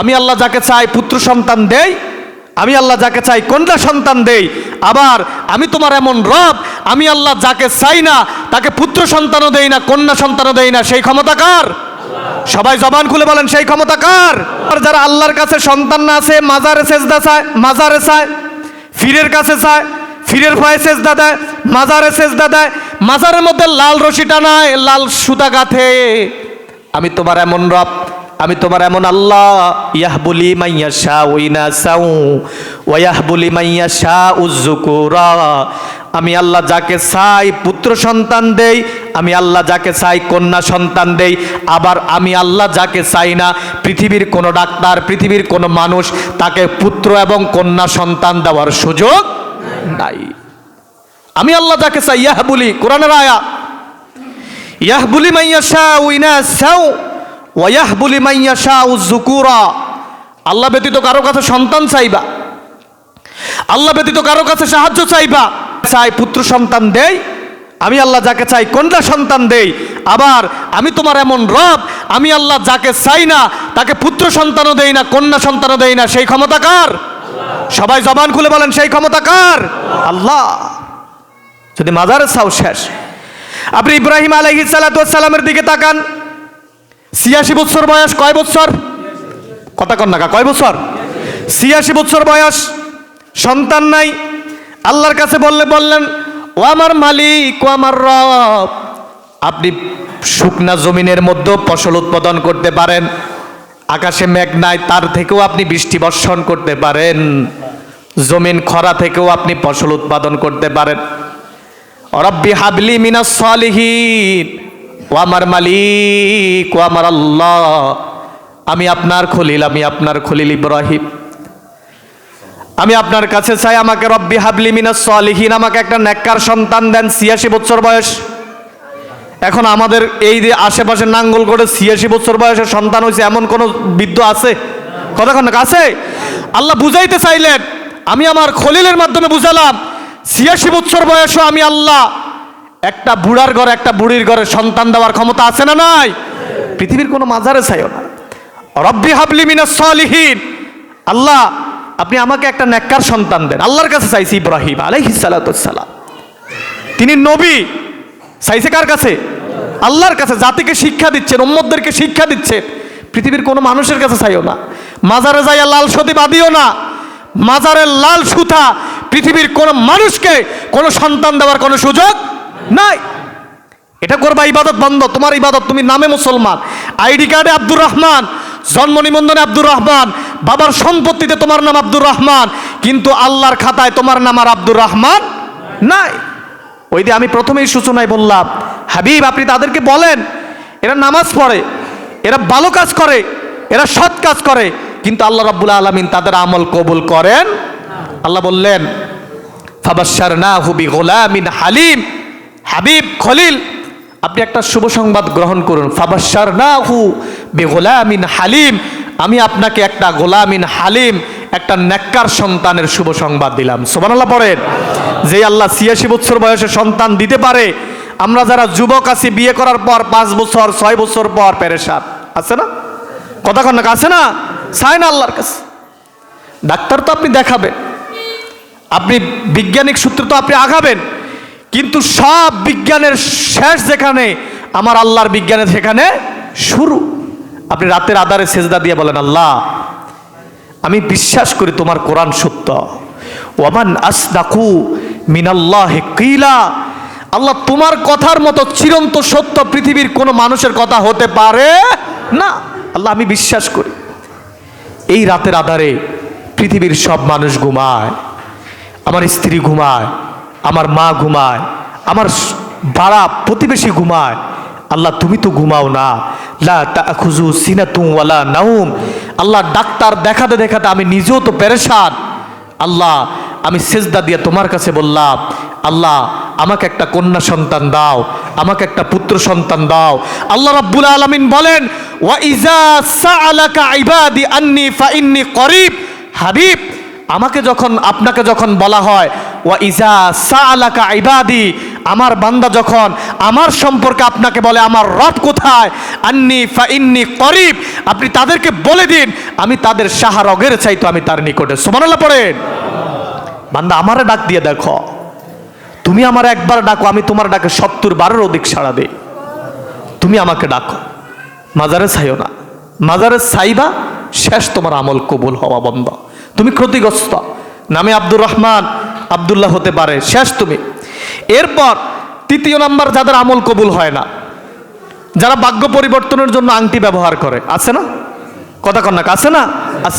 আমি আল্লাহ যাকে চাই পুত্র সন্তান দেই, আমি আল্লাহ যাকে চাই কন্যা সন্তান দেই, আবার আমি তোমার এমন রব, আমি আল্লাহ যাকে চাই না, তাকে পুত্র সন্তানও দেই না, কন্যা সন্তানও দেই না, সেই ক্ষমতা কার? সবাই জবান খুলে বলেন, সেই ক্ষমতা কার? আর যারা আল্লাহর কাছে সন্তান না আছে, মাজারে সেজদা চায়, মাজারে চায়, ফিরের কাছে চায়, ফিরের পায়ে সেজদা দেয়, মাজারে সেজদা দেয়, মাজারের মধ্যে লাল রশি টানায় লাল সুতা গাথে। আমি তোমার এমন রব আমি তোমার এমন আল্লাহ, ইয়াহবুলি মাইয়া শাহ ওইনা সাউ ওয়াহবুলি মাইয়া শাহ উজ্জুকুরা আমি আল্লাহ যাকে চাই পুত্র সন্তান দেই, আমি আল্লাহ যাকে চাই কন্যা সন্তান দেই, আবার আমি আল্লাহ যাকে চাই না, পৃথিবীর কোনো ডাক্তার, পৃথিবীর কোনো মানুষ তাকে পুত্র এবং কন্যা সন্তান দেওয়ার সুযোগ নাই। আমি আল্লাহ যাকে চাই, ইয়াহবুলি, কোরআনের আয়া, ইয়াহবুলি মাইয়া শাহ উইনা সাউ ওয়াহবুলি মাইয়া শাহ উজ্জুকুরা আল্লাহ ব্যতীত কারও কাছে সন্তান চাইবা। আল্লাহ ব্যতীত কারও কাছে সাহায্য চাইবা। চাই পুত্র সন্তান দেই, আমি আল্লাহ যাকে চাই কন্যা সন্তান দেই। আবার আমি তোমার এমন রব, আমি আল্লাহ যাকে চাই না, তাকে পুত্র সন্তানও দেই না, কন্যা সন্তানও দেই না। সেই ক্ষমতা কার? সবাই জবান খুলে বলেন, সেই ক্ষমতা কার? আল্লাহ। যদি মাজারের চাও শেষ। আপনি ইব্রাহিম আলহি দিকে তাকান। ছিয়াশি বছর বয়স কয় বছর? কথা কন না কয় বছর? ছিয়াশি বছর বয়স, সন্তান নাই। আল্লাহর কাছে বললে বললেন, ও আমার মালিক, ও আমার রব, আপনি শুকনা জমিনের মধ্যে ফসল উৎপাদন করতে পারেন, আকাশে মেঘ নাই, তার থেকেও আপনি বৃষ্টি বর্ষণ করতে পারেন, জমিন খরা থেকেও আপনি ফসল উৎপাদন করতে পারেন। রব্বি হাবলি মিনাস সালিহিন। ও আমার মালিক ও আমার আল্লাহ। আমি আপনার খলিল, আমি আপনার খলিল ইব্রাহিম। আমি আপনার কাছে চাই আমাকে রব্বি হাবলি মিনাস সালিহিন, আমাকে একটা নেককার সন্তান দেন, ছিয়াশি বছর বয়স। এখন আমাদের এই যে আশেপাশে নাঙ্গল করে ছিয়াশি বছর বয়সে সন্তান হয়েছে, এমন কোন বৃদ্ধ আছে? কতক্ষণ আছে আল্লাহ বুঝাইতে চাইলেন, আমি আমার খলিলের মাধ্যমে বুঝালাম, ছিয়াশি বছর বয়সও আমি আল্লাহ একটা বুড়ার ঘরে একটা বুড়ির ঘরে সন্তান দেওয়ার ক্ষমতা আছে না নাই? পৃথিবীর কোনো মাজারে চাইও না। রব্বি হাবলি মিনাস সালিহিন। আল্লাহ, আপনি আমাকে একটা নেককার সন্তান দেন। আল্লাহর কাছে চাইছি ইব্রাহিম আলাইহিস সালাম তিনি নবী। চাইছে কার কাছে? আল্লাহর কাছে। জাতিকে শিক্ষা দিচ্ছেন উম্মদদেরকে শিক্ষা দিচ্ছেন। পৃথিবীর কোনো মানুষের কাছে চাইও না। মাজারে যাইয়া লাল সতী বাঁধিও না। মাজারের লাল সুতা পৃথিবীর কোনো মানুষকে, কোনো সন্তান দেওয়ার কোনো সুযোগ নাই। এটা করবা ইবাদত বন্ধ, তোমার ইবাদত, তুমি নামে মুসলমান। আইডি কার্ডে আব্দুর রহমান, জন্ম নিবন্ধনে আব্দুর রহমান, বাবার সম্পত্তিতে তোমার নাম আব্দুর রহমান, কিন্তু আল্লাহর খাতায় তোমার নাম আর আব্দুর রহমান নাই। ওই দিয়ে আমি প্রথমেই সূচনায় বললাম, হাবিব, আপনি তাদেরকে বলেন, এরা নামাজ পড়ে, এরা ভালো কাজ করে, এরা সৎ কাজ করে, কিন্তু আল্লাহ রাব্বুল আলমিন তাদের আমল কবুল করেন। আল্লাহ বললেন ফাবাসার না হুবি গোলামিন হালিম। হাবিব খলিল, আপনি একটা শুভ সংবাদ গ্রহণ করুন। ফাবাসার না হু বে গোলামিন হালিম। আমি আপনাকে একটা গোলামিন হালিম, একটা নেককার সন্তানের শুভ সংবাদ দিলাম। সোবানাল্লাহ পড়েন। যে আল্লাহ ছিয়াশি বছর বয়সে সন্তান দিতে পারে, আমরা যারা যুবক আছি, বিয়ে করার পর পাঁচ বছর, ছয় বছর পর পেরেশান। আছে না? কথা কন আছে না? চায় না আল্লাহর কাছে। ডাক্তার তো আপনি দেখাবেন। আপনি বৈজ্ঞানিক সূত্র তো আপনি আগাবেন। কিন্তু সব বিজ্ঞানের শেষ যেখানে, আমার আল্লাহর বিজ্ঞানের সেখানে শুরু। আপনি রাতের আধারে সেজদা দিয়ে বলেন, আল্লাহ, আমি বিশ্বাস করি তোমার কোরআন সত্য। ওয়ামান আসদাকু মিনাল্লাহ কিলা। আল্লাহ, তোমার কথার মতো চিরন্ত সত্য পৃথিবীর কোনো মানুষের কথা হতে পারে না। আল্লাহ, আমি বিশ্বাস করি। এই রাতের আধারে পৃথিবীর সব মানুষ ঘুমায়, আমার স্ত্রী ঘুমায় আমার মা ঘুমায়, আমার পাড়া প্রতিবেশী ঘুমায়। আল্লাহ, তুমি তো ঘুমাও না। লা তাখুজু সিনাতুম ওয়ালা নাউম। আল্লাহ, ডাক্তার দেখাতে দেখাতে আমি নিজেও তো পেরেশান। আল্লাহ, আমি সেজদা দিয়ে তোমার কাছে বললাম, আল্লাহ, আমাকে একটা কন্যা সন্তান দাও, আমাকে একটা পুত্র সন্তান দাও। আল্লাহ রাব্বুল আলামিন বলেন, ওয়া ইজা সাআলাকা ইবাদি আন্নি ফাইন্নি করিব। হাবিব, আমাকে যখন, আপনাকে যখন বলা হয় ওয়া ইজা ইবাদি, আমার বান্দা যখন আমার সম্পর্কে আপনাকে বলে, আমার রব কোথায়? আন্নি ফা ইন্নি করিব। আপনি তাদেরকে বলে দিন, আমি তাদের সাহারগের চাইতো আমি তার নিকটে। সুবহানাল্লাহ পড়েন। বান্দা আমারে ডাক দিয়ে দেখো। তুমি আমার একবার ডাকো, আমি তোমার ডাকে সত্তর বারের অধিক সাড়া দেই। তুমি আমাকে ডাকো। মাজারে চাইও না। মাজারে চাইবা, শেষ তোমার আমল কবুল হওয়া বন্ধ। তুমি ক্ষতিগ্রস্ত। নামে আব্দুর রহমান আব্দুল্লাহ হতে পারে, শেষ তুমি। এরপর তৃতীয় নাম্বার, যাদের আমল কবুল হয় না, যারা ভাগ্য পরিবর্তনের জন্য আংটি ব্যবহার করে, আছে না? কথা কন্যাক আছে না? আস